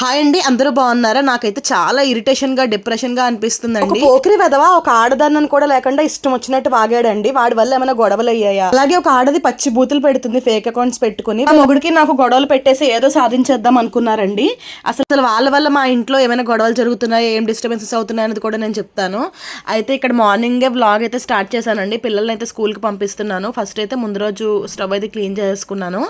Hi అండి అందరూ బాగున్నారా? నాకైతే చాలా ఇరిటేషన్గా డిప్రెషన్గా అనిపిస్తుందండి. ఒక పోకిరి వెదవ ఒక ఆడదాన్నని కూడా లేకుండా ఇష్టం వచ్చినట్టు వాగాడండి. వాడి వల్ల ఏమైనా గొడవలు అయ్యాయా? అలాగే ఒక ఆడది పచ్చి బూతులు పెడుతుంది ఫేక్ అకౌంట్స్ పెట్టుకుని. మొగుడికి నాకు గొడవలు పెట్టేసి ఏదో సాధించేద్దాం అనుకున్నారండి. అసలు అసలు వాళ్ళ వల్ల మా ఇంట్లో ఏమైనా గొడవలు జరుగుతున్నాయి? ఏం డిస్టర్బెన్సెస్ అవుతున్నాయి అనేది కూడా నేను చెప్తాను. అయితే ఇక్కడ మార్నింగే వ్లాగ్ అయితే స్టార్ట్ చేశానండి. పిల్లల్ని అయితే స్కూల్కి పంపిస్తున్నాను. ఫస్ట్ అయితే ముందు రోజు స్టవ్ అయితే క్లీన్ చేసుకున్నాను.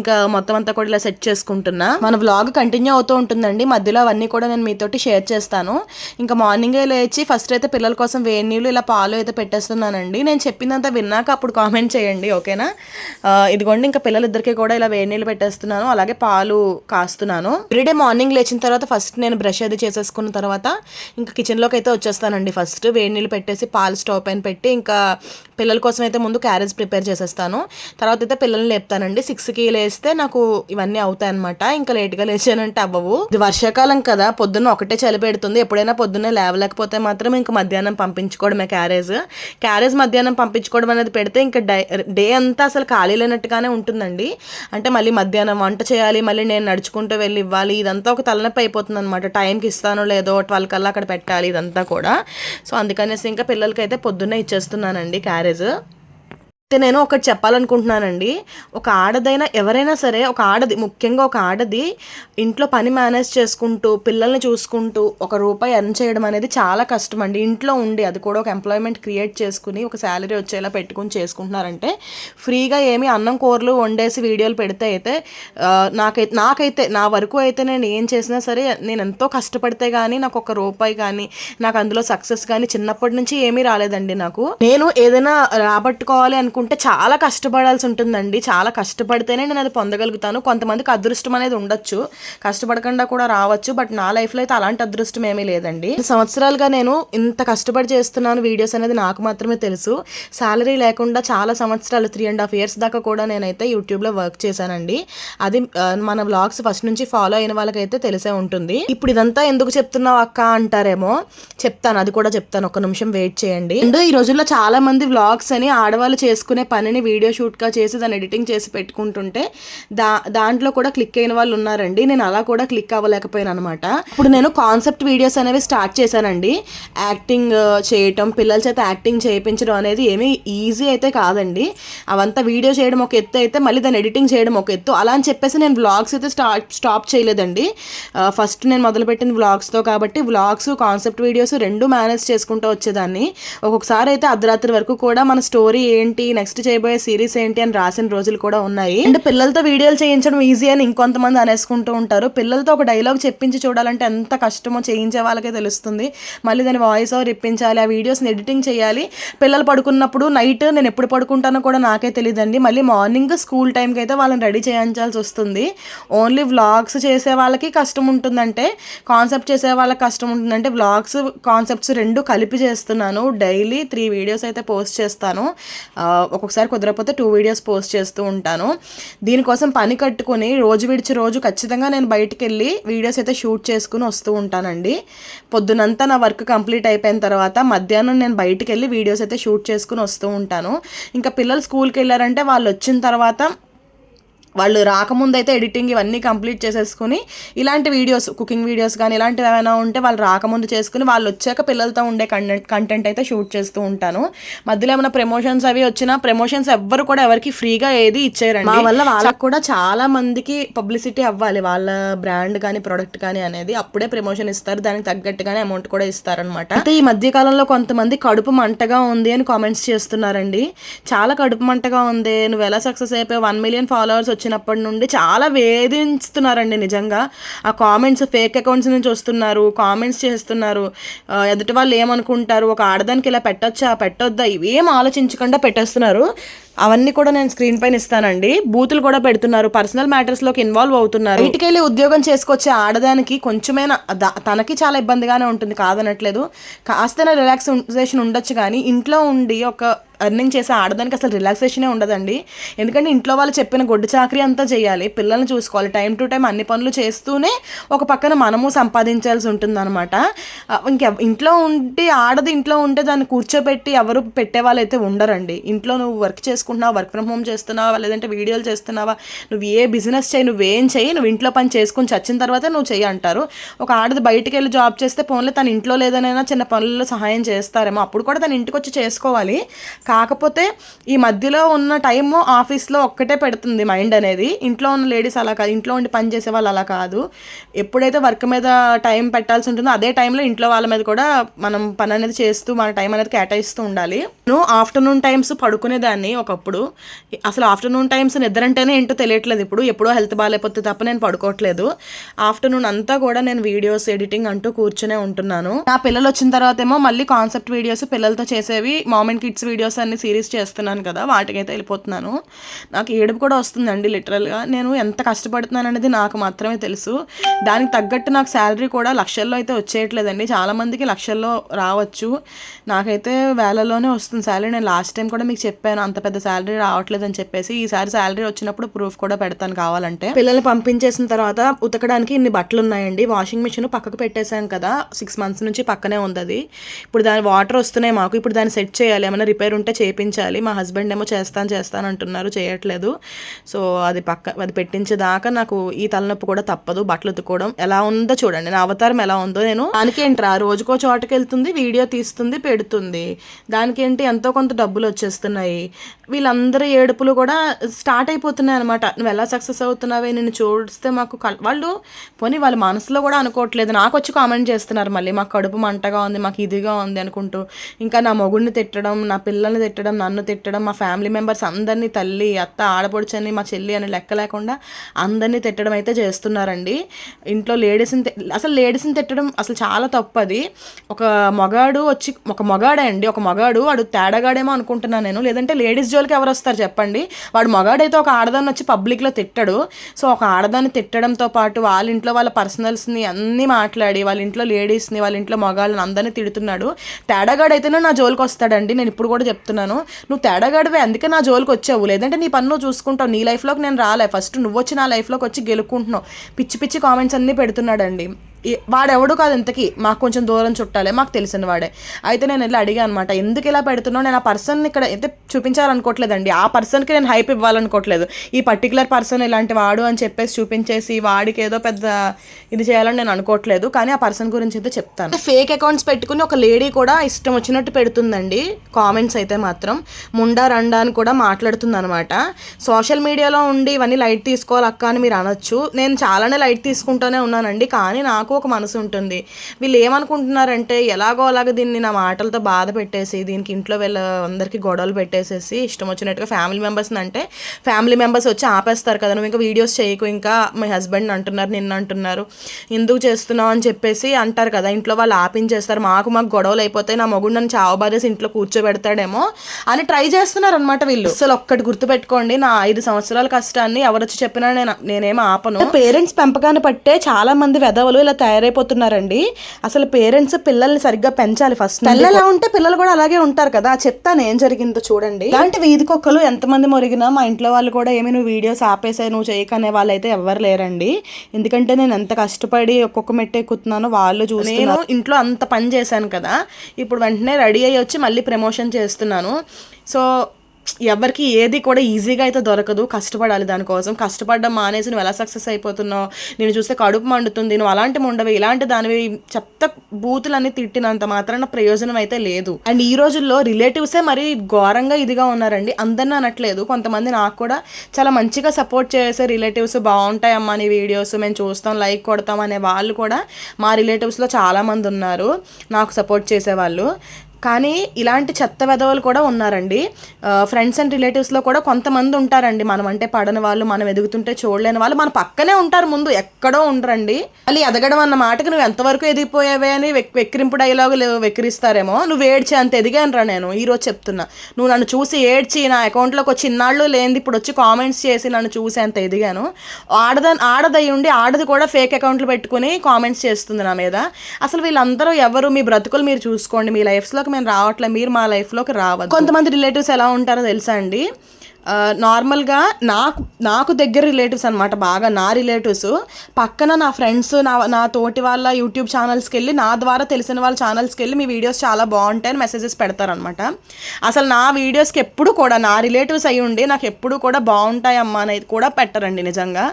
ఇంకా మొత్తం అంతా కూడా ఇలా సెట్ చేసుకుంటున్నా. మన వ్లాగ్ కంటిన్యూ అవుతూ ఉంటుందండి. మధ్యలో అవన్నీ కూడా నేను మీతోటి షేర్ చేస్తాను. ఇంకా మార్నింగే లేచి ఫస్ట్ అయితే పిల్లల కోసం వేడి నీళ్ళు ఇలా పాలు అయితే పెట్టేస్తున్నానండి. నేను చెప్పిందంతా విన్నాక అప్పుడు కామెంట్ చేయండి ఓకేనా? ఇదిగోండి ఇంకా పిల్లలిద్దరికీ కూడా ఇలా వేడి నీళ్ళు పెట్టేస్తున్నాను. అలాగే పాలు కాస్తున్నాను. ఎవ్రీడే మార్నింగ్ లేచిన తర్వాత ఫస్ట్ నేను బ్రష్ అది చేసేసుకున్న తర్వాత ఇంకా కిచెన్లోకి అయితే వచ్చేస్తానండి ఫస్ట్. వేడి నీళ్ళు పెట్టేసి పాలు స్టవ్ పైన పెట్టి ఇంకా పిల్లల కోసం అయితే ముందు క్యారేజ్ ప్రిపేర్ చేసేస్తాను. తర్వాత అయితే పిల్లల్ని లేపుతానండి. సిక్స్కి లేస్తే నాకు ఇవన్నీ అవుతాయి అనమాట ఇంకా లేట్గా లేచానంటే అవ్వవు. ఇది వర్షాకాలం కదా పొద్దున్న ఒకటే చలి పెడుతుంది ఎప్పుడైనా పొద్దున్నే లేవలేకపోతే మాత్రం ఇంకా మధ్యాహ్నం పంపించుకోవడమే క్యారేజ్. క్యారేజ్ మధ్యాహ్నం పంపించుకోవడం అనేది పెడితే ఇంకా డే అంతా అసలు ఖాళీ లేనట్టుగానే ఉంటుందండి. అంటే మళ్ళీ మధ్యాహ్నం వంట చేయాలి మళ్ళీ నేను నడుచుకుంటూ వెళ్ళి ఇవ్వాలి ఇదంతా ఒక తలనొప్పి అయిపోతుంది అనమాట టైంకి ఇస్తానో లేదో ట్వెల్వ్ కల్లా అక్కడ పెట్టాలి ఇదంతా కూడా. సో అందుకనేసి ఇంకా పిల్లలకైతే పొద్దున్నే ఇచ్చేస్తున్నానండి క్యారేజ్. అయితే నేను ఒకటి చెప్పాలనుకుంటున్నానండి. ఒక ఆడదైనా ఎవరైనా సరే ఒక ఆడది ముఖ్యంగా ఒక ఆడది ఇంట్లో పని మేనేజ్ చేసుకుంటూ పిల్లల్ని చూసుకుంటూ ఒక రూపాయి ఎర్న్ చేయడం అనేది చాలా కష్టం అండి ఇంట్లో ఉండి అది కూడా ఒక ఎంప్లాయ్మెంట్ క్రియేట్ చేసుకుని ఒక శాలరీ వచ్చేలా పెట్టుకుని చేసుకుంటున్నారంటే ఫ్రీగా ఏమి అన్నం కూరలు వండేసి వీడియోలు పెడితే అయితే నాకైతే నాకైతే నా వరకు అయితే నేను ఏం చేసినా సరే నేను ఎంతో కష్టపడితే కానీ నాకు ఒక రూపాయి కానీ నాకు అందులో సక్సెస్ కానీ చిన్నప్పటి నుంచి ఏమీ రాలేదండి నాకు. నేను ఏదైనా రాబట్టుకోవాలి అనుకుంటే చాలా కష్టపడాల్సి ఉంటుందండి. చాలా కష్టపడితేనే నేను అది పొందగలుగుతాను. కొంతమందికి అదృష్టం అనేది ఉండొచ్చు. కష్టపడకుండా కూడా రావచ్చు. బట్ నా లైఫ్లో అయితే అలాంటి అదృష్టం ఏమీ లేదండి. సంవత్సరాలుగా నేను ఇంత కష్టపడి చేస్తున్నాను వీడియోస్ అనేది నాకు మాత్రమే తెలుసు. శాలరీ లేకుండా చాలా సంవత్సరాలు త్రీ అండ్ హాఫ్ ఇయర్స్ దాకా కూడా నేనైతే యూట్యూబ్లో వర్క్ చేశానండి. అది మన వ్లాగ్స్ ఫస్ట్ నుంచి ఫాలో అయిన వాళ్ళకైతే తెలిసే ఉంటుంది. ఇప్పుడు ఇదంతా ఎందుకు చెప్తున్నావు అక్క అంటారేమో చెప్తాను. అది కూడా చెప్తాను. ఒక నిమిషం వెయిట్ చేయండి. అండ్ ఈ రోజుల్లో చాలా మంది వ్లాగ్స్ అని ఆడవాళ్ళు చేసుకునే పనిని వీడియో షూట్గా చేసి దాన్ని ఎడిటింగ్ చేసి పెట్టుకుంటుంటే దా దాంట్లో కూడా క్లిక్ అయిన వాళ్ళు ఉన్నారండి. నేను అలా కూడా క్లిక్ అవ్వలేకపోయాను అనమాట ఇప్పుడు నేను కాన్సెప్ట్ వీడియోస్ అనేవి స్టార్ట్ చేశానండి. యాక్టింగ్ చేయటం పిల్లల చేత యాక్టింగ్ చేయించడం అనేది ఏమీ ఈజీ అయితే కాదండి. అవంతా వీడియో చేయడం ఒక ఎత్తు అయితే మళ్ళీ దాన్ని ఎడిటింగ్ చేయడం ఒక ఎత్తు. అలా అని చెప్పేసి నేను వ్లాగ్స్ అయితే స్టార్ట్ స్టాప్ చేయలేదండి. ఫస్ట్ నేను మొదలుపెట్టిన వ్లాగ్స్తో కాబట్టి వ్లాగ్స్ కాన్సెప్ట్ వీడియోస్ రెండు మేనేజ్ చేసుకుంటూ వచ్చేదాన్ని. ఒక్కొక్కసారి అయితే అర్ధరాత్రి వరకు కూడా మన స్టోరీ ఏంటి నెక్స్ట్ చేయబోయే సిరీస్ ఏంటి అని రాసిన రోజులు కూడా ఉన్నాయి. అండ్ పిల్లలతో వీడియోలు చేయించడం ఈజీ అని ఇంకొంతమంది అనేసుకుంటూ ఉంటారు. పిల్లలతో ఒక డైలాగ్ చెప్పించి చూడాలంటే ఎంత కష్టమో చేయించే వాళ్ళకే తెలుస్తుంది. మళ్ళీ దాని వాయిస్ ఓవర్ ఇప్పించాలి ఆ వీడియోస్ని ఎడిటింగ్ చేయాలి. పిల్లలు పడుకున్నప్పుడు నైట్ నేను ఎప్పుడు పడుకుంటానో కూడా నాకే తెలియదండి మళ్ళీ మార్నింగ్ స్కూల్ టైంకి అయితే వాళ్ళని రెడీ చేయించాల్సి వస్తుంది. ఓన్లీ వ్లాగ్స్ చేసే వాళ్ళకి కష్టం ఉంటుందంటే కాన్సెప్ట్ చేసే వాళ్ళకి కష్టం ఉంటుందంటే వ్లాగ్స్ కాన్సెప్ట్స్ రెండు కలిపి చేస్తున్నాను. డైలీ త్రీ వీడియోస్ అయితే పోస్ట్ చేస్తాను. ఒక్కొక్కసారి కుదరకపోతే టూ వీడియోస్ పోస్ట్ చేస్తూ ఉంటాను. దీనికోసం పని కట్టుకొని రోజు విడిచి రోజు ఖచ్చితంగా నేను బయటికి వెళ్ళి వీడియోస్ అయితే షూట్ చేసుకుని వస్తూ ఉంటానండి. పొద్దునంతా నా వర్క్ కంప్లీట్ అయిపోయిన తర్వాత మధ్యాహ్నం నేను బయటికి వెళ్ళి వీడియోస్ అయితే షూట్ చేసుకుని వస్తూ ఉంటాను. ఇంకా పిల్లలు స్కూల్కి వెళ్ళారంటే వాళ్ళు వచ్చిన తర్వాత వాళ్ళు రాకముందు అయితే ఎడిటింగ్ ఇవన్నీ కంప్లీట్ చేసేసుకుని ఇలాంటి వీడియోస్ కుకింగ్ వీడియోస్ కానీ ఇలాంటివి ఏమైనా ఉంటే వాళ్ళు రాకముందు చేసుకుని వాళ్ళు వచ్చాక పిల్లలతో ఉండే కంటెంట్ కంటెంట్ అయితే షూట్ చేస్తూ ఉంటాను. మధ్యలో ఏమైనా ప్రమోషన్స్ అవి వచ్చినా ప్రమోషన్స్ ఎవ్వరు కూడా ఎవరికి ఫ్రీగా ఏది ఇచ్చేయరండి. మా వల్ల వాళ్ళకి కూడా చాలా మందికి పబ్లిసిటీ అవ్వాలి. వాళ్ళ బ్రాండ్ కానీ ప్రొడక్ట్ కానీ అనేది అప్పుడే ప్రమోషన్ ఇస్తారు. దానికి తగ్గట్టుగానే అమౌంట్ కూడా ఇస్తారనమాట అయితే ఈ మధ్య కాలంలో కొంతమంది కడుపు మంటగా ఉంది అని కామెంట్స్ చేస్తున్నారండి. చాలా కడుపు మంటగా ఉంది. నువ్వు ఎలా సక్సెస్ అయిపోయి వన్ మిలియన్ ఫాలోవర్స్ వచ్చినప్పటి నుండి చాలా వేధిస్తున్నారండి నిజంగా. ఆ కామెంట్స్ ఫేక్ అకౌంట్స్ నుంచి వస్తున్నారు కామెంట్స్ చేస్తున్నారు. ఎదుటి వాళ్ళు ఏమనుకుంటారు? ఒక ఆడదానికి ఇలా పెట్టొచ్చా? పెట్టొద్దా? ఇవేం ఆలోచించకుండా పెట్టేస్తున్నారు. అవన్నీ కూడా నేను స్క్రీన్ పైన ఇస్తానండి. బూతులు కూడా పెడుతున్నారు. పర్సనల్ మ్యాటర్స్లోకి ఇన్వాల్వ్ అవుతున్నారు. బయటికి వెళ్ళి ఉద్యోగం చేసుకొచ్చే ఆడదానికి కొంచెమైనా తనకి చాలా ఇబ్బందిగానే ఉంటుంది కాదనట్లేదు. కాస్తనే రిలాక్సేషన్ ఉండొచ్చు కానీ ఇంట్లో ఉండి ఒక అర్నింగ్ చేసే ఆడదానికి అసలు రిలాక్సేషనే ఉండదండి. ఎందుకంటే ఇంట్లో వాళ్ళు చెప్పిన గొడ్డు చాకరీ అంతా చేయాలి. పిల్లల్ని చూసుకోవాలి. టైం టు టైం అన్ని పనులు చేస్తూనే ఒక పక్కన మనము సంపాదించాల్సి ఉంటుందన్నమాట. ఇంక ఇంట్లో ఉండి ఆడది ఇంట్లో ఉంటే దాన్ని కూర్చోబెట్టి ఎవరు పెట్టే వాళ్ళు అయితే ఉండరండి. ఇంట్లో నువ్వు వర్క్ చేసుకుంటున్నావా వర్క్ ఫ్రమ్ హోమ్ చేస్తున్నావా లేదంటే వీడియోలు చేస్తున్నావా నువ్వు ఏ బిజినెస్ చేయి నువ్వేం చేయి నువ్వు ఇంట్లో పని చేసుకుని చచ్చిన తర్వాత నువ్వు చేయి అంటారు. ఒక ఆడది బయటికి వెళ్ళి జాబ్ చేస్తే పోన్లే తన ఇంట్లో లేదనైనా చిన్న పనుల్లో సహాయం చేస్తారేమో అప్పుడు కూడా తన ఇంటికి వచ్చి చేసుకోవాలి. కాకపోతే ఈ మధ్యలో ఉన్న టైము ఆఫీస్లో ఒక్కటే పెడుతుంది మైండ్ అనేది. ఇంట్లో ఉన్న లేడీస్ అలా కాదు ఇంట్లో ఉండి పని చేసే వాళ్ళు అలా కాదు. ఎప్పుడైతే వర్క్ మీద టైం పెట్టాల్సి ఉంటుందో అదే టైంలో ఇంట్లో వాళ్ళ మీద కూడా మనం పని అనేది చేస్తూ మన టైం అనేది కేటాయిస్తూ ఉండాలి. నేను ఆఫ్టర్నూన్ టైమ్స్ పడుకునేదాన్ని ఒకప్పుడు. అసలు ఆఫ్టర్నూన్ టైమ్స్ నిద్ర అంటేనే ఏంటో తెలియట్లేదు ఇప్పుడు. ఎప్పుడో హెల్త్ బాగాలేకపోతే తప్ప నేను పడుకోవట్లేదు. ఆఫ్టర్నూన్ అంతా కూడా నేను వీడియోస్ ఎడిటింగ్ అంటూ కూర్చునే ఉంటున్నాను. నా పిల్లలు వచ్చిన తర్వాత ఏమో మళ్ళీ కాన్సెప్ట్ వీడియోస్ పిల్లలతో చేసేవి మామెంట్ కిడ్స్ వీడియోస్ అన్ని సిరీస్ చేస్తున్నాను కదా వాటికైతే వెళ్ళిపోతున్నాను. నాకు ఏడుపు కూడా వస్తుందండి లిటరల్గా నేను ఎంత కష్టపడుతున్నాను అనేది నాకు మాత్రమే తెలుసు. దానికి తగ్గట్టు నాకు శాలరీ కూడా లక్షల్లో అయితే వచ్చేయట్లేదండి. చాలామందికి లక్షల్లో రావచ్చు. నాకైతే వేలలోనే వస్తుంది శాలరీ నేను లాస్ట్ టైం కూడా మీకు చెప్పాను అంత పెద్ద శాలరీ రావట్లేదు అని చెప్పేసి. ఈసారి శాలరీ వచ్చినప్పుడు ప్రూఫ్ కూడా పెడతాను కావాలంటే. పిల్లల్ని పంపించేసిన తర్వాత ఉతకడానికి ఇన్ని బట్టలు ఉన్నాయండి. వాషింగ్ మిషన్ పక్కకు పెట్టేశాం కదా సిక్స్ మంత్స్ నుంచి పక్కనే ఉంది అది. ఇప్పుడు దాని వాటర్ వస్తున్నాయి మాకు. ఇప్పుడు దాన్ని సెట్ చేయాలి. ఏమైనా రిపేర్ ఉంటే చేయించాలి మా హస్బెండ్ ఏమో చేస్తాను చేస్తాను అంటున్నారు చేయట్లేదు. సో అది పక్క అది పెట్టించేదాకా నాకు ఈ తలనొప్పి కూడా తప్పదు బట్టలు ఉతుక్కోవడం ఎలా ఉందో చూడండి. నా అవతారం ఎలా ఉందో నేను దానికేంట్రా రోజుకో చోటకి వెళ్తుంది వీడియో తీస్తుంది పెడుతుంది. దానికేంటి ఎంతో కొంత డబ్బులు వచ్చేస్తున్నాయి. వీళ్ళందరి ఏడుపులు కూడా స్టార్ట్ అయిపోతున్నాయి అనమాట నువ్వు ఎలా సక్సెస్ అవుతున్నావే నేను చూస్తే మాకు వాళ్ళు పోనీ వాళ్ళ మనసులో కూడా అనుకోవట్లేదు. నాకు వచ్చి కామెంట్ చేస్తున్నారు మళ్ళీ మాకు కడుపు మంటగా ఉంది మాకు ఇదిగా ఉంది అనుకుంటూ. ఇంకా నా మొగుడిని తిట్టడం నా పిల్లల్ని తిట్టడం నన్ను తిట్టడం మా ఫ్యామిలీ మెంబర్స్ అందరినీ తల్లి అత్త ఆడపడుచని మా చెల్లి అని లెక్క లేకుండా అందరినీ తిట్టడం అయితే చేస్తున్నారండి. ఇంట్లో లేడీస్ని అసలు లేడీస్ని తిట్టడం అసలు చాలా తప్పు అది ఒక మగాడు వచ్చి ఒక మగాడే అండి ఒక మగాడు వాడు తేడాగాడేమో అనుకుంటున్నాను నేను. లేదంటే లేడీస్ జోలికి ఎవరు వస్తారు చెప్పండి. వాడు మగాడైతే ఒక ఆడదాన్ని వచ్చి పబ్లిక్లో తిట్టడు. సో ఒక ఆడదాన్ని తిట్టడంతో పాటు వాళ్ళ ఇంట్లో వాళ్ళ పర్సనల్స్ని అన్నీ మాట్లాడి వాళ్ళ ఇంట్లో లేడీస్ని వాళ్ళ ఇంట్లో మగాళ్ళని అందరినీ తిడుతున్నాడు. తేడాగాడైతేనే నా జోలికి వస్తాడండి. నేను ఇప్పుడు కూడా చెప్తున్నాను. నువ్వు తేడాగాడివే అందుకే నా జోలికి వచ్చావు. లేదంటే నీ పన్ను చూసుకుంటావు. నీ లైఫ్లోకి నేను రాలే. ఫస్ట్ నువ్వు వచ్చి నా లైఫ్లోకి వచ్చి గెలుక్కుంటున్నావు. పిచ్చి పిచ్చి కామెంట్స్ అన్నీ పెడుతున్నాడండి. వాడెవడు కాదు ఇంతకీ. మాకు కొంచెం దూరం చుట్టాలే మాకు తెలిసిన వాడే. అయితే నేను వెళ్ళి అడిగా అనమాట ఎందుకు ఇలా పెడుతున్నావు? నేను ఆ పర్సన్ ఇక్కడ అయితే చూపించాలనుకోవట్లేదండి. ఆ పర్సన్కి నేను హైప్ ఇవ్వాలనుకోవట్లేదు. ఈ పర్టికులర్ పర్సన్ ఇలాంటి వాడు అని చెప్పేసి చూపించేసి వాడికి ఏదో పెద్ద ఇది చేయాలని నేను అనుకోవట్లేదు. కానీ ఆ పర్సన్ గురించి అయితే చెప్తాను. ఫేక్ అకౌంట్స్ పెట్టుకుని ఒక లేడీ కూడా ఇష్టం వచ్చినట్టు పెడుతుందండి. కామెంట్స్ అయితే మాత్రం. ముండా రండా అని కూడా మాట్లాడుతుంది అనమాట సోషల్ మీడియాలో ఉండి ఇవన్నీ లైట్ తీసుకోవాలి అక్క అని మీరు అనొచ్చు. నేను చాలానే లైట్ తీసుకుంటూనే ఉన్నానండి. కానీ నాకు ఒక మనసు ఉంటుంది. వీళ్ళు ఏమనుకుంటున్నారంటే ఎలాగో అలాగ దీన్ని నా మాటలతో బాధ పెట్టేసి దీనికి ఇంట్లో వీళ్ళ అందరికీ గొడవలు పెట్టేసేసి ఇష్టం వచ్చినట్టుగా ఫ్యామిలీ మెంబర్స్ని అంటే ఫ్యామిలీ మెంబర్స్ వచ్చి ఆపేస్తారు కదా నువ్వు ఇంకా వీడియోస్ చేయకు ఇంకా మీ హస్బెండ్ అంటున్నారు నిన్న అంటున్నారు ఎందుకు చేస్తున్నావు అని చెప్పేసి అంటారు కదా ఇంట్లో వాళ్ళు ఆపించేస్తారు మాకు మాకు గొడవలు అయిపోతాయి నా మొగుడు నన్ను చావబారేసి ఇంట్లో కూర్చోబెడతాడేమో అని ట్రై చేస్తున్నారు అనమాట వీళ్ళు. అసలు ఒక్కటి గుర్తుపెట్టుకోండి నా ఐదు సంవత్సరాల కష్టాన్ని ఎవరు వచ్చి చెప్పినా నేను నేనేం ఆపను. పేరెంట్స్ పెంపకాన్ని పట్టే చాలా మంది వెధవలు ఇలా తయారైపోతున్నారండి. అసలు పేరెంట్స్ పిల్లల్ని సరిగ్గా పెంచాలి ఫస్ట్ తల్లి ఎలా ఉంటే పిల్లలు కూడా అలాగే ఉంటారు కదా. చెప్తాను ఏం జరిగిందో చూడండి. ఇలాంటి వీధి కుక్కలు ఎంతమంది మొరిగినా మా ఇంట్లో వాళ్ళు కూడా ఏమి నువ్వు వీడియోస్ ఆపేసాయి నువ్వు చేయకనే వాళ్ళు అయితే ఎవరు లేరండి. ఎందుకంటే నేను ఎంత కష్టపడి ఒక్కొక్క మెట్టు ఎక్కుతున్నానో వాళ్ళు చూసి నేను ఇంట్లో అంత పని చేశాను కదా. ఇప్పుడు వెంటనే రెడీ అయ్యి వచ్చి మళ్ళీ ప్రమోషన్ చేస్తున్నాను. సో ఎవరికి ఏది కూడా ఈజీగా అయితే దొరకదు. కష్టపడాలి దానికోసం. కష్టపడడం మానేసి నువ్వు ఎలా సక్సెస్ అయిపోతున్నావు? నేను చూస్తే కడుపు మండుతుంది. నువ్వు అలాంటివి ఉండవు. ఇలాంటి దానివి చెత్త బూతులన్నీ తిట్టినంత మాత్రాన ప్రయోజనం అయితే లేదు. అండ్ ఈ రోజుల్లో రిలేటివ్సే మరి ఘోరంగా ఇదిగా ఉన్నారండి. అందరిని అనట్లేదు. కొంతమంది నాకు కూడా చాలా మంచిగా సపోర్ట్ చేసే రిలేటివ్స్ బాగుంటాయమ్మా నీ వీడియోస్ మేము చూస్తాం లైక్ కొడతాం అనే వాళ్ళు కూడా మా రిలేటివ్స్లో చాలామంది ఉన్నారు. నాకు సపోర్ట్ చేసేవాళ్ళు. కానీ ఇలాంటి చెత్త వెధవలు కూడా ఉన్నారండి. ఫ్రెండ్స్ అండ్ రిలేటివ్స్లో కూడా కొంతమంది ఉంటారండి. మనం అంటే పడని వాళ్ళు మనం ఎదుగుతుంటే చూడలేని వాళ్ళు మన పక్కనే ఉంటారు ముందు ఎక్కడో ఉండరండి. మళ్ళీ ఎదగడం అన్న మాటకి నువ్వు ఎంతవరకు ఎదిగిపోయావే అని వెక్- వెక్కిరింపు డైలాగులు వెక్కిరిస్తారేమో. నువ్వు ఏడ్చి అంత ఎదిగాను రా నేను ఈరోజు చెప్తున్నా. నువ్వు నన్ను చూసి ఏడ్చి నా అకౌంట్లోకి వచ్చి ఇన్నాళ్ళు లేనిది ఇప్పుడు వచ్చి కామెంట్స్ చేసి నన్ను చూసి అంత ఎదిగాను. ఆడద ఆడదై ఉండి ఆడది కూడా ఫేక్ అకౌంట్లు పెట్టుకుని కామెంట్స్ చేస్తుంది నా మీద. అసలు వీళ్ళందరూ ఎవరు? మీ బ్రతుకులు మీరు చూసుకోండి. మీ లైఫ్స్లోకి మేము రావట్లేదు మీరు మా లైఫ్లోకి రావద్దు. కొంతమంది రిలేటివ్స్ ఎలా ఉంటారో తెలుసా అండి? నార్మల్గా నాకు నాకు దగ్గర రిలేటివ్స్ అనమాట బాగా నా రిలేటివ్స్. పక్కన నా ఫ్రెండ్స్ నా నా తోటి వాళ్ళ యూట్యూబ్ ఛానల్స్కి వెళ్ళి నా ద్వారా తెలిసిన వాళ్ళ ఛానల్స్కి వెళ్ళి మీ వీడియోస్ చాలా బాగుంటాయని మెసేజెస్ పెడతారనమాట అసలు నా వీడియోస్కి ఎప్పుడు కూడా నా రిలేటివ్స్ అయి ఉండి నాకు ఎప్పుడు కూడా బాగుంటాయమ్మా అనేది కూడా పెట్టరండి నిజంగా.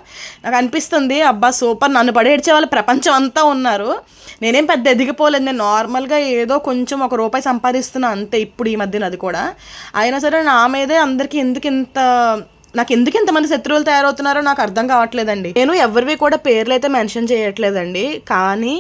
నాకు అనిపిస్తుంది అబ్బా సూపర్ నన్ను పడేడ్చే వాళ్ళు ప్రపంచం అంతా ఉన్నారు. నేనేం పెద్ద ఎదిగిపోలేదు నేను నార్మల్గా ఏదో కొంచెం ఒక రూపాయి సంపాదిస్తున్నా అంతే ఇప్పుడు ఈ మధ్యన అది కూడా. అయినా సరే నా మీదే అందరికీ ఎందుకు ఇంత నాకు ఎందుకు ఇంతమంది శత్రువులు తయారవుతున్నారో నాకు అర్థం కావట్లేదండి. నేను ఎవరివి కూడా పేర్లు అయితే మెన్షన్ చేయట్లేదండి. కానీ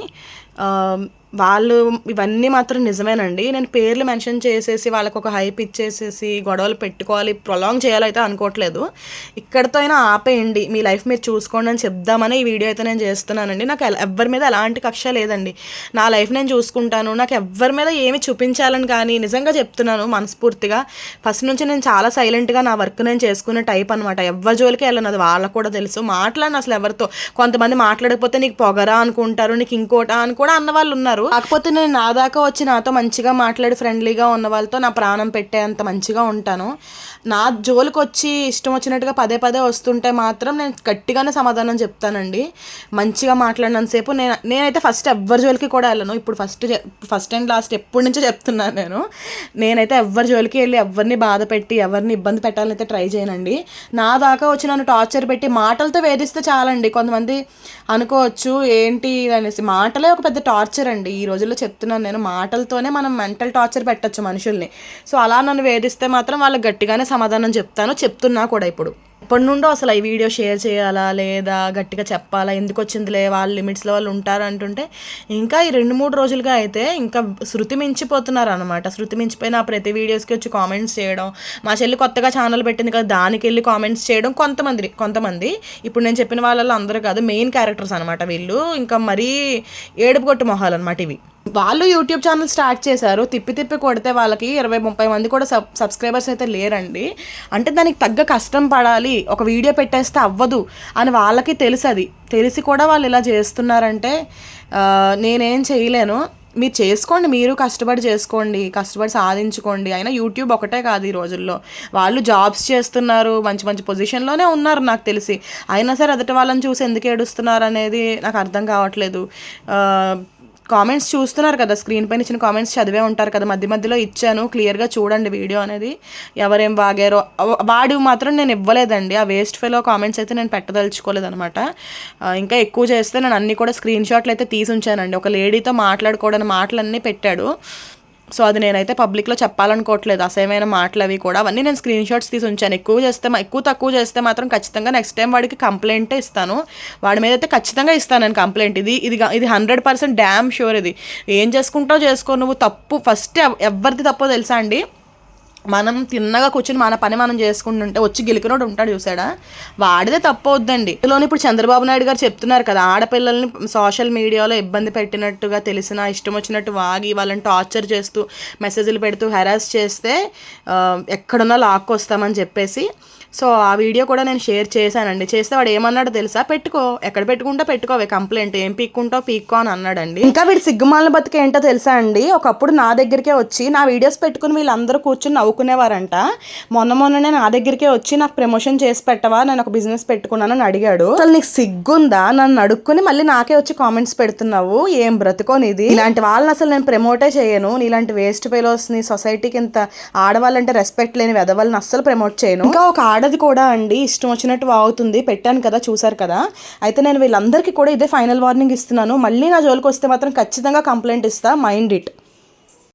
వాళ్ళు ఇవన్నీ మాత్రం నిజమేనండి. నేను పేర్లు మెన్షన్ చేసేసి వాళ్ళకు ఒక హైప్ ఇచ్చేసేసి గొడవలు పెట్టుకోవాలి ప్రొలాంగ్ చేయాలైతే అనుకోవట్లేదు. ఇక్కడితో అయినా ఆపేయండి. మీ లైఫ్ మీరు చూసుకోండి అని చెప్దామని ఈ వీడియో అయితే నేను చేస్తున్నానండి. నాకు ఎవరి ఎవ్వరి మీద ఎలాంటి కక్ష లేదండి. నా లైఫ్ నేను చూసుకుంటాను. నాకు ఎవరి మీద ఏమి చూపించాలని కానీ నిజంగా చెప్తున్నాను మనస్ఫూర్తిగా. ఫస్ట్ నుంచి నేను చాలా సైలెంట్గా నా వర్క్ నేను చేసుకునే టైప్ అనమాట ఎవరి జోలికి వెళ్ళను. అది వాళ్ళకు కూడా తెలుసు. మాట్లాడిన అసలు ఎవరితో. కొంతమంది మాట్లాడకపోతే నీకు పొగరా అనుకుంటారు నీకు ఇంకోటా అని కూడా అన్న వాళ్ళు ఉన్నారు. కాకపోతే నేను నా దాకా వచ్చి నాతో మంచిగా మాట్లాడి ఫ్రెండ్లీగా ఉన్న వాళ్ళతో నా ప్రాణం పెట్టే అంత మంచిగా ఉంటాను. నా జోలికి వచ్చి ఇష్టం వచ్చినట్టుగా పదే పదే వస్తుంటే మాత్రం నేను గట్టిగానే సమాధానం చెప్తానండి. మంచిగా మాట్లాడినంతసేపు నేను నేనైతే ఫస్ట్ ఎవ్వరి జోలికి కూడా వెళ్ళను. ఇప్పుడు ఫస్ట్ ఫస్ట్ అండ్ లాస్ట్ ఎప్పటి నుంచో చెప్తున్నాను నేను. నేనైతే ఎవ్వరి జోలికి వెళ్ళి ఎవరిని బాధ పెట్టి ఎవరిని ఇబ్బంది పెట్టాలని అయితే ట్రై చేయనండి. నా దాకా వచ్చి నన్ను టార్చర్ పెట్టి మాటలతో వేధిస్తే చాలండి. కొంతమంది అనుకోవచ్చు ఏంటి అనేసి మాటలే ఒక పెద్ద టార్చర్ అండి. ఈ రోజుల్లో చెప్తున్నాను నేను మాటలతోనే మనం మెంటల్ టార్చర్ పెట్టచ్చు మనుషుల్ని. సో అలా నన్ను వేధిస్తే మాత్రం వాళ్ళకి గట్టిగానే సమాధానం చెప్తాను చెప్తున్నా కూడా ఇప్పుడు. ఇప్పటి నుండో అసలు ఈ వీడియో షేర్ చేయాలా లేదా గట్టిగా చెప్పాలా? ఎందుకు వచ్చిందిలే? వాళ్ళ లిమిట్స్లో వాళ్ళు ఉంటారు అంటుంటే ఇంకా ఈ రెండు మూడు రోజులుగా అయితే ఇంకా శృతి మించిపోతున్నారు అనమాట శృతి మించిపోయిన ప్రతి వీడియోస్కి వచ్చి కామెంట్స్ చేయడం మా చెల్లి కొత్తగా ఛానల్ పెట్టింది కదా దానికి వెళ్ళి కామెంట్స్ చేయడం కొంతమంది కొంతమంది. ఇప్పుడు నేను చెప్పిన వాళ్ళలో అందరూ కాదు మెయిన్ క్యారెక్టర్స్ అనమాట వీళ్ళు. ఇంకా మరీ ఏడుపు కొట్టు మొహాలు అనమాట ఇవి. వాళ్ళు యూట్యూబ్ ఛానల్ స్టార్ట్ చేశారు. తిప్పి తిప్పి కొడితే వాళ్ళకి ఇరవై ముప్పై మంది కూడా సబ్ సబ్స్క్రైబర్స్ అయితే లేరండి. అంటే దానికి తగ్గ కష్టం పడాలి. ఒక వీడియో పెట్టేస్తే అవ్వదు అని వాళ్ళకి తెలుసు అది తెలిసి కూడా వాళ్ళు ఇలా చేస్తున్నారంటే నేనేం చేయలేను. మీరు చేసుకోండి మీరు కష్టపడి చేసుకోండి కష్టపడి సాధించుకోండి. అయినా యూట్యూబ్ ఒకటే కాదు ఈ రోజుల్లో. వాళ్ళు జాబ్స్ చేస్తున్నారు మంచి మంచి పొజిషన్లోనే ఉన్నారు నాకు తెలిసి. అయినా సరే ఎదుటి వాళ్ళని చూసి ఎందుకు ఏడుస్తున్నారు అనేది నాకు అర్థం కావట్లేదు. కామెంట్స్ చూస్తున్నారు కదా స్క్రీన్ పైన ఇచ్చిన కామెంట్స్ చదివే ఉంటారు కదా మధ్య మధ్యలో ఇచ్చాను క్లియర్గా చూడండి వీడియో అనేది. ఎవరేం వాగారో వాడు మాత్రం నేను ఇవ్వలేదండి. ఆ వేస్ట్ ఫెలో కామెంట్స్ అయితే నేను పెట్టదలుచుకోలేదు అనమాట ఇంకా ఎక్కువ చేస్తే నేను అన్ని కూడా స్క్రీన్ షాట్లు అయితే తీసి ఉంచానండి. ఒక లేడీతో మాట్లాడుకోవడానికి మాటలన్నీ పెట్టాడు. సో అది నేనైతే పబ్లిక్లో చెప్పాలనుకోవట్లేదు. అసేమైన మాటలు అవి కూడా. అవన్నీ నేను స్క్రీన్ షాట్స్ తీసి ఉంచాను. ఎక్కువ చేస్తే ఎక్కువ తక్కువ చేస్తే మాత్రం ఖచ్చితంగా నెక్స్ట్ టైం వాడికి కంప్లైంటే ఇస్తాను. వాడి మీద అయితే ఖచ్చితంగా ఇస్తాను నేను కంప్లైంట్ ఇది ఇది ఇది హండ్రెడ్ పర్సెంట్ డ్యామ్ షూర్ ఇది. ఏం చేసుకుంటావు చేసుకో. నువ్వు తప్పు ఫస్ట్ ఎవరిది తప్పో తెలుసా అండి? మనం తిన్నగా కూర్చుని మన పని మనం చేసుకుంటుంటే వచ్చి గెలికినోడు ఉంటాడు చూసాడా? వాడిదే తప్పు అవుద్దండి ఇందులోని ఇప్పుడు చంద్రబాబు నాయుడు గారు చెప్తున్నారు కదా ఆడపిల్లల్ని సోషల్ మీడియాలో ఇబ్బంది పెట్టినట్టుగా తెలిసిన ఇష్టం వచ్చినట్టు వాగి వాళ్ళని టార్చర్ చేస్తూ మెసేజ్లు పెడుతూ హెరాస్ చేస్తే ఎక్కడున్నా లాక్కొస్తామని చెప్పేసి సో ఆ వీడియో కూడా నేను షేర్ చేశానండి. చేస్తే వాడు ఏమన్నాడు తెలుసా? పెట్టుకో. ఎక్కడ పెట్టుకుంటా పెట్టుకోవే కంప్లైంట్. ఏం పీక్కుంటావు? పీక్కో అని అన్నాడండి. ఇంకా వీడు సిగ్గుమాలిన బతుకు ఏంటో తెలుసా అండి? ఒకప్పుడు నా దగ్గరికే వచ్చి నా వీడియోస్ పెట్టుకుని వీళ్ళందరూ కూర్చుని నవ్వుకునేవారంట. మొన్న మొన్ననే నా దగ్గరికే వచ్చి నాకు ప్రమోషన్ చేసి పెట్టవా? నేను ఒక బిజినెస్ పెట్టుకున్నానని అడిగాడు. అసలు నీకు సిగ్గుందా? నన్ను అడుక్కుని మళ్ళీ నాకే వచ్చి కామెంట్స్ పెడుతున్నావు. ఏం బ్రతుకోనిది ఇలాంటి వాళ్ళని అసలు నేను ప్రమోటే చేయను. ఇలాంటి వేస్ట్ ఫెలోస్ని సొసైటీకి ఇంత ఆడవాళ్ళంటే రెస్పెక్ట్ లేని వెదవాళ్ళని అస్సలు ప్రమోట్ చేయను. ఇంకా ఒక వాడదు కూడా అండి ఇష్టం వచ్చినట్టు వాగుతుంది. పెట్టాను కదా చూసారు కదా. అయితే నేను వీళ్ళందరికీ కూడా ఇదే ఫైనల్ వార్నింగ్ ఇస్తున్నాను. మళ్ళీ నా జోలికి వస్తే మాత్రం ఖచ్చితంగా కంప్లైంట్ ఇస్తా. Mind it.